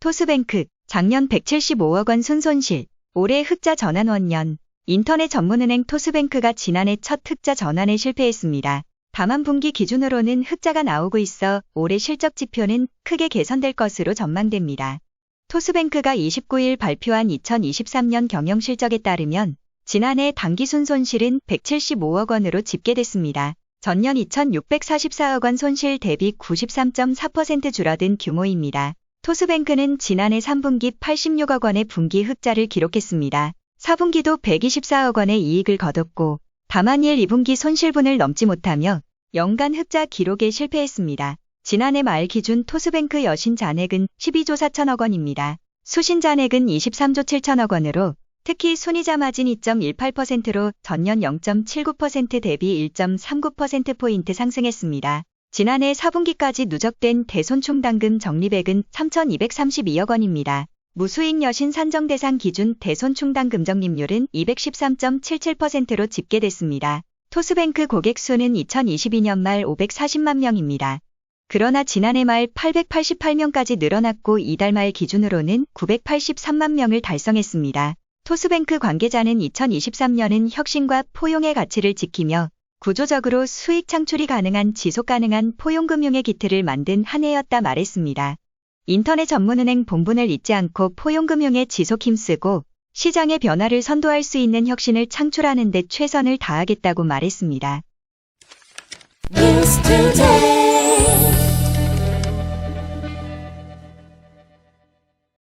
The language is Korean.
토스뱅크 작년 175억 원 순손실, 올해 흑자 전환 원년. 인터넷 전문은행 토스뱅크가 지난해 첫 흑자 전환에 실패했습니다. 다만 분기 기준으로는 흑자가 나오고 있어 올해 실적 지표는 크게 개선될 것으로 전망됩니다. 토스뱅크가 29일 발표한 2023년 경영 실적에 따르면 지난해 당기 순손실은 175억 원으로 집계됐습니다. 전년 2,644억 원 손실 대비 93.4% 줄어든 규모입니다. 토스뱅크는 지난해 3분기 86억 원의 분기 흑자를 기록했습니다. 4분기도 124억 원의 이익을 거뒀고 다만 1, 2분기 손실분을 넘지 못하며 연간 흑자 기록에 실패했습니다. 지난해 말 기준 토스뱅크 여신 잔액은 12조 4천억 원입니다. 수신 잔액은 23조 7천억 원으로 특히 순이자 마진 2.18%로 전년 0.79% 대비 1.39%포인트 상승했습니다. 지난해 4분기까지 누적된 대손충당금 적립액은 3,232억 원입니다. 무수익 여신 산정 대상 기준 대손충당금 적립률은 213.77%로 집계됐습니다. 토스뱅크 고객 수는 2022년 말 540만 명입니다. 그러나 지난해 말 888명까지 늘어났고 이달 말 기준으로는 983만 명을 달성했습니다. 토스뱅크 관계자는 2023년은 혁신과 포용의 가치를 지키며 구조적으로 수익 창출이 가능한 지속 가능한 포용금융의 기틀을 만든 한 해였다 말했습니다. 인터넷 전문은행 본분을 잊지 않고 포용금융에 지속 힘쓰고 시장의 변화를 선도할 수 있는 혁신을 창출하는 데 최선을 다하겠다고 말했습니다.